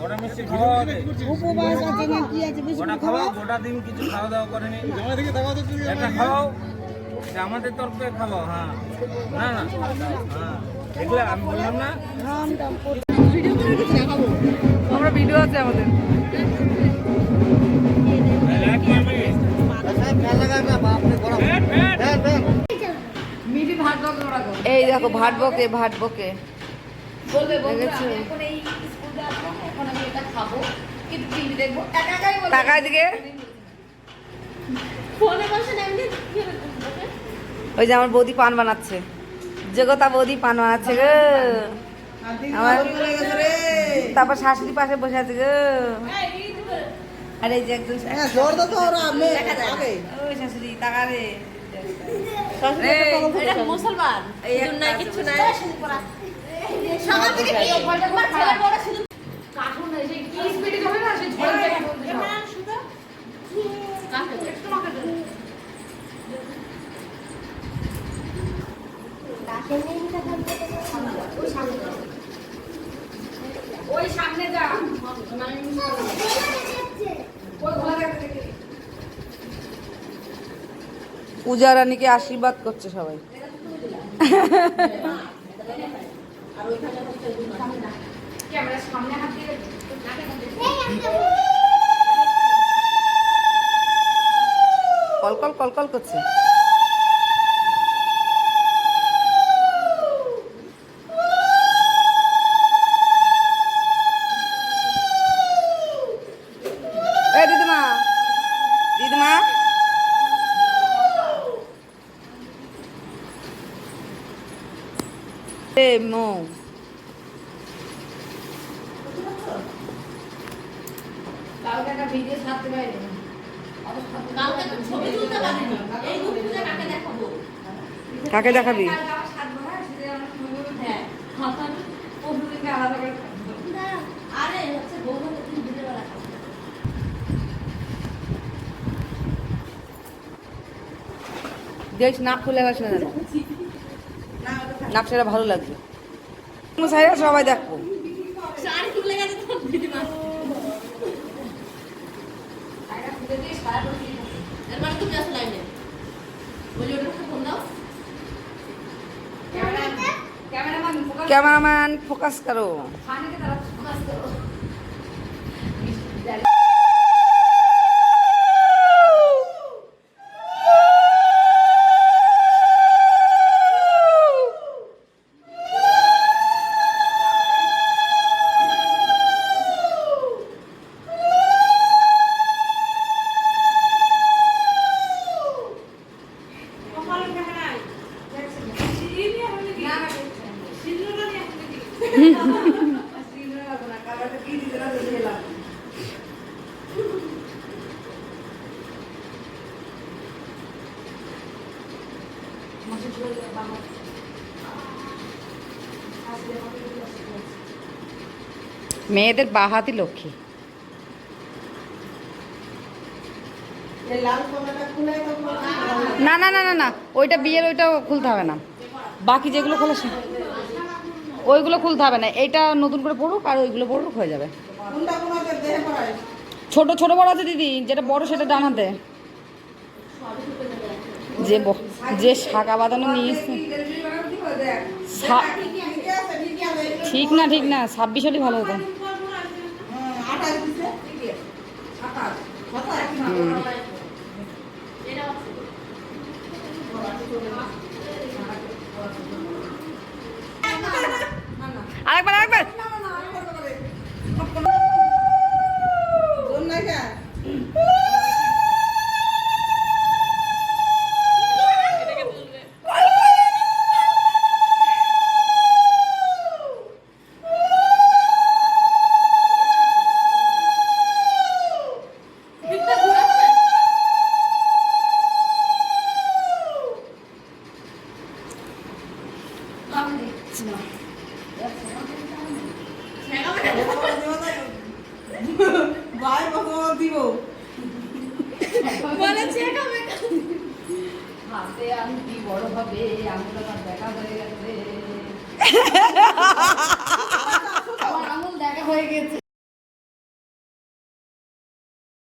গোটা খাওয়া দিন কিছু খাওয়া দাওয়া করেনি। খাওয়াও আমাদের তরফ থেকে খাওয়াও হ্যাঁ। না না হ্যাঁ। দেখলে আমি বললাম না। ধান টাম করে ভিডিও করে কিছু দেখাবো আমরা ভিডিও আছে আমাদের। এই দেখো ভাট বকে ভাট বকে। দেখেছ? টাকায় দিকে ওই যে আমার বৌদি পান বানাচ্ছে। জগতা বৌদি পান বানাচ্ছে গো। আমার তারপর শাশুড়ি পাশে বসে আছে গো। আরে যে একদম জোর তো ওরা আমি ওই শাশুড়ি টাকা রে মুসলমান। এই এই কিছু নাই সকাল থেকে কি? তোমার ছেলে বড় শুধু কাঠুন নাই সেই কি স্পিডে যাবে না সেই ঝড় যায় শুধু একটু মাকে দেন ওই সামনে যা। ওই ঘোলা দেখতে দেখতে পূজা রানীকে আশীর্বাদ করছে সবাই। হাত দিয়ে কলকল কলকল করছে। দিনের কাকে দেখাবি? দেখ নাক খুলে গেছে না? যেন। নাক সেটা ভালো সাইরা সবাই দেখব শাড়ি ফোকাস গেছে মেয়েদের বাহাতি লক্ষ্মী। না না না না না, ওইটা বিয়ের ওইটা খুলতে হবে না। বাকি যেগুলো খোলা ওইগুলো খুলতে হবে না। এইটা নতুন করে পড়ুক আর ওইগুলো পড়ুক হয়ে যাবে। কোনটা কোনটা দেহে ছোট ছোট বড় আছে দিদি যেটা বড় সেটা ডান হাতে। যে ব- যে শাঁকা বাঁধানো নিয়েছে ঠিক না ঠিক না ছাব্বিশ হলেই ভালো হতো। হ্যাঁ, হুম। আরেকবার হাতে আংটি বড় হবে? আঙুল আমার দেখা হয়ে গেছে। আমার আঙুল দেখা হয়ে গেছে।